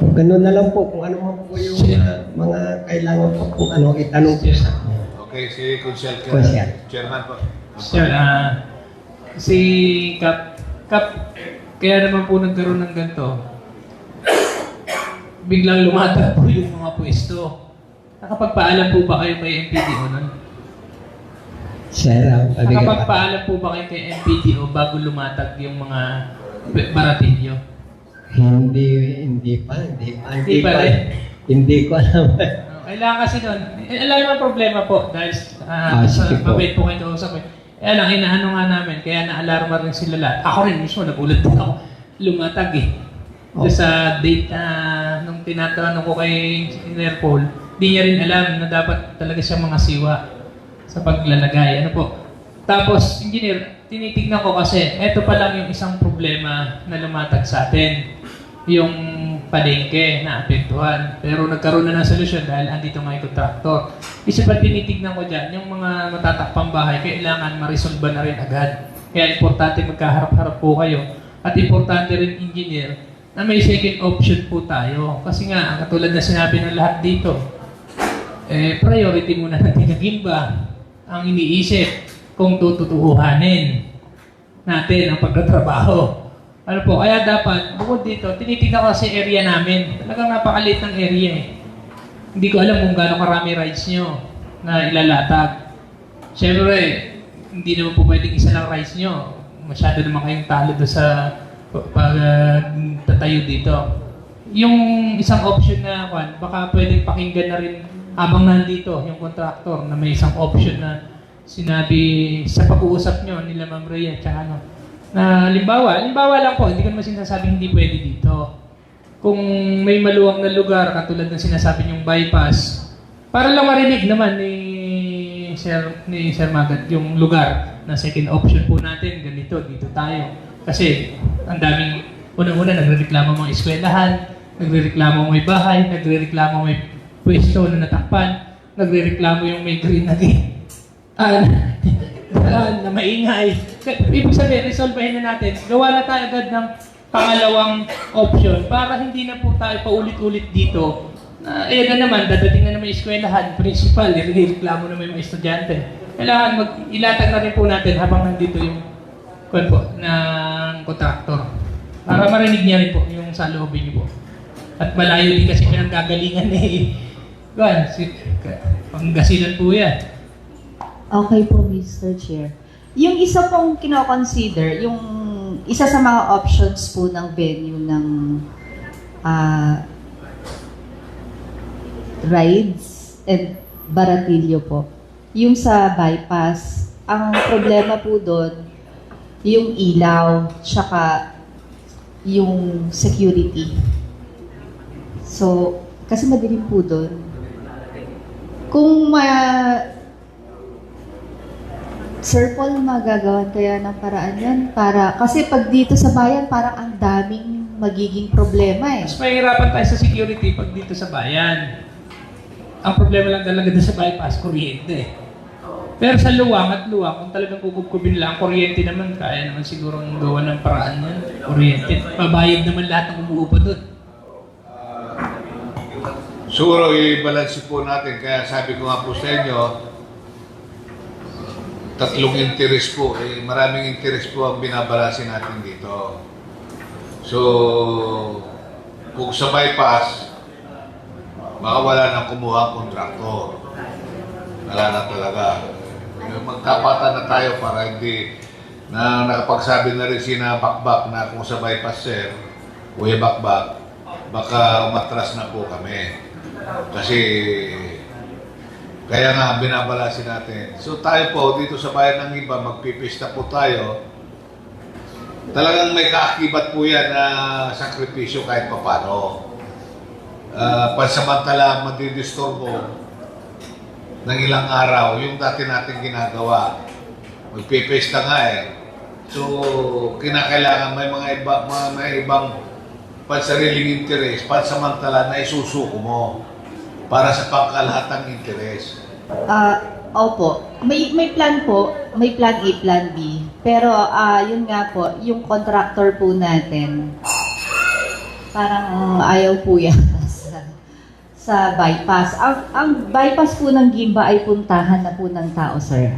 Ganun na lang po kung ano man po yung ah, mga kailangan po kung ano itanong po sa akin. Okay, si Consel Consel. Chairman po. Sir, ah, si Kap, Kap, kaya naman po nagkaroon ng ganito. Biglang lumatag po yung mga pwesto. Nakapagpaalam po ba kayo kay MPDO nun? Sir, ang pabigyan pa. Nakapagpaalam po ba kayo kay MPDO bago lumatag yung mga baratilyo? Hindi, hindi pa, hindi pa. Hindi pa rin? Hindi ko alam. Ah, Kailangan kasi doon. Eh, alam mo ang problema po dahil Ah, sa sige po. mabait po kayo kausap eh. Kaya lang, inaano nga namin, kaya na-alarma rin sila lahat. Ako rin mismo, nagulat din ako. Lumatag eh. Oh. Doon Sa date na nung tinatanong ko kay Engineer Paul, di niya rin alam na dapat talaga siya mga siwa sa paglalagay. Ano po? Tapos, engineer, tinitignan ko kasi, eto pa lang yung isang problema na lumatag sa atin. Yung palengke na apektuhan. Pero nagkaroon na ng solusyon dahil andito nga yung kontraktor. Isa pa tinitignan ko dyan, yung mga matatakpang bahay, kailangan ma-resolve na rin agad. Kaya importante magkaharap-harap po kayo. At importante rin, engineer, na may second option po tayo. Kasi nga, katulad na sinabi ng lahat dito, eh, priority muna ng tinagimba ang iniisip kung tututuhanin natin ang pagtatrabaho. Ano po, kaya dapat, bukod dito, tinitignan ko kasi area namin. Talagang napakaliit ng area eh. Hindi ko alam kung gaano karami rides nyo na ilalatag. Siyempre, hindi naman po pwedeng isa lang rides nyo. Masyado naman kayong talo doon sa pag uh, tatayo dito. Yung isang option na, kwan, baka pwedeng pakinggan na rin habang nandito yung contractor na may isang option na sinabi sa pag-uusap nyo nila Ma'am Rhea at ano, na limbawa, limbawa lang po, hindi ko naman sinasabing hindi pwede dito. Kung may maluwang na lugar, katulad ng sinasabi yung bypass, para lang marinig naman ni Sir, ni Sir Magat yung lugar na second option po natin, ganito, dito tayo. Kasi ang daming, unang-una nagre-reklamo mga eskwelahan, nagre-reklamo may bahay, nagre-reklamo may pwesto na natakpan, nagre-reklamo yung may green na gate. Ah, ah, na maingay. Ibig sabihin, resolvehin na natin. Gawa na tayo agad ng pangalawang option para hindi na po tayo paulit-ulit dito. Na, eh, na naman, dadating na naman yung eskwelahan, principal, reklamo na may mga estudyante. Kailangan mag ilatag na rin po natin habang nandito yung kwan po, ng kontraktor. Para marinig niya rin po yung sa loobin niyo po. At malayo din kasi pinanggagalingan ni Kwan, si, panggasinan po yan. Okay po, Mr. Chair. Yung isa pong kino-consider, yung isa sa mga options po ng venue ng ah, rides and baratilyo po. Yung sa bypass, ang problema po doon, yung ilaw, tsaka yung security. So, kasi madilim po doon. Kung ma Sir Paul, magagawan kaya ng paraan yan para, kasi pag dito sa bayan, parang ang daming magiging problema eh. Mas mahirapan tayo sa security pag dito sa bayan. Ang problema lang talaga doon sa bypass, kuryente. Pero sa luwang at luwang, kung talagang kukubkubin lang, kuryente naman, kaya naman siguro ang gawa ng paraan yan. Kuryente. Pabayad naman lahat ng umuupa doon. Siguro i-balance po natin. Kaya sabi ko nga po sa inyo, tatlong interest po. Eh, maraming interest po ang binabalansin natin dito. So, kung sa bypass, baka wala nang kumuha ang kontraktor. Wala na talaga. Magkapatan na tayo para hindi na nakapagsabi na rin sina Bakbak na kung sa bypass sir, Kuya Bakbak, baka umatras na po kami. Kasi kaya nga binabalasin natin. So tayo po dito sa bayan ng iba, magpipista po tayo. Talagang may kaakibat po yan na sakripisyo kahit papano. Uh, pansamantala madidisturbo ng ilang araw yung dati natin ginagawa. Magpipista nga eh. So, kinakailangan may mga iba, mga, may ibang pansariling interes, pansamantala na isusuko mo para sa pangkalahatang interes. Ah, opo. May may plan po, may plan A, plan B. Pero ah yun nga po, yung contractor po natin parang ayaw po yan sa, sa bypass. Ang, ang bypass po ng Gimba ay puntahan na po ng tao, sir.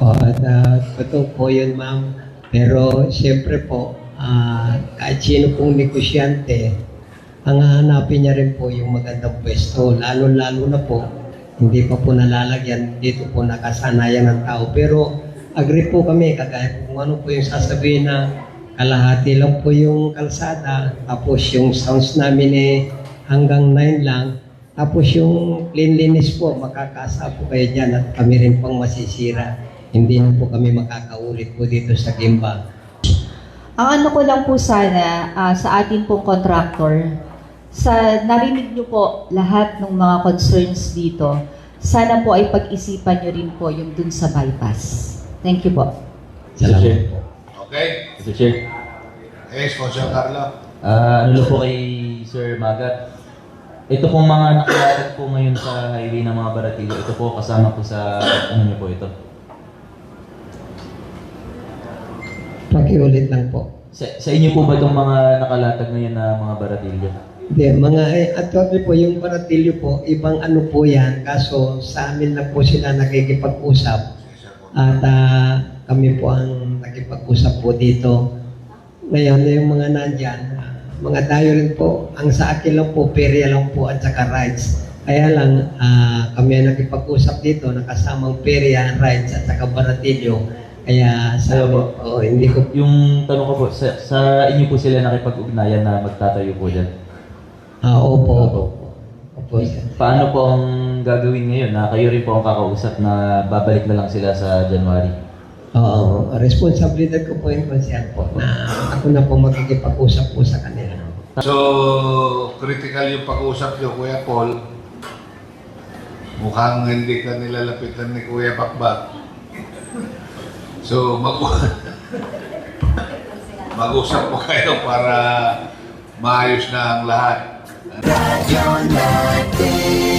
O, at uh, totoo po yun, ma'am. Pero siyempre po, ah, kahit sino pong negosyante, ang hahanapin niya rin po yung magandang pwesto. Lalo-lalo na po, hindi pa po nalalagyan, dito po nakasanayan ng tao. Pero agree po kami, kagaya kung ano po yung sasabihin na kalahati lang po yung kalsada, tapos yung sounds namin eh hanggang 9 lang, tapos yung cleanliness po, makakasa po kayo dyan at kami rin pang masisira. Hindi na po kami makakaulit po dito sa Gimba. Ang ano ko lang po sana ah, sa atin pong contractor, sa narinig niyo po lahat ng mga concerns dito, sana po ay pag-isipan niyo rin po yung dun sa bypass. Thank you po. Salamat po. Okay? Mr. Chair, Yes, Consul Carlo. ah ano lang po kay Sir Magat. Ito pong mga nakalatag po ngayon sa highway ng mga Baratillo, ito po kasama po sa ano niyo po ito. Pakiulit lang po. Sa, sa inyo po ba itong mga nakalatag ngayon na mga Baratillo? Hindi, mga, eh, actually po, yung paratilyo po, ibang ano po yan, kaso sa amin na po sila nakikipag-usap at ah, kami po ang nakipag-usap po dito. Ngayon, yung mga nandyan, mga dayo rin po, ang sa akin lang po, perya lang po at saka rides. Kaya lang, ah, kami ang nakipag-usap dito, nakasamang perya, rides at saka baratilyo. Kaya sa po. oh, hindi ko Yung tanong ko po, sa, sa inyo po sila nakipag-ugnayan na magtatayo po dyan? Ah, opo, opo. Paano po ang gagawin ngayon na kayo rin po ang kakausap na babalik na lang sila sa January? Oo, responsibilidad ko po yung konsyan po na ako na po makikipag-usap po sa kanila. So, critical yung pag-usap niyo, Kuya Paul. Mukhang hindi ka nilalapitan ni Kuya Bakbak. So, mag mag-usap po kayo para maayos na ang lahat. Radyo natin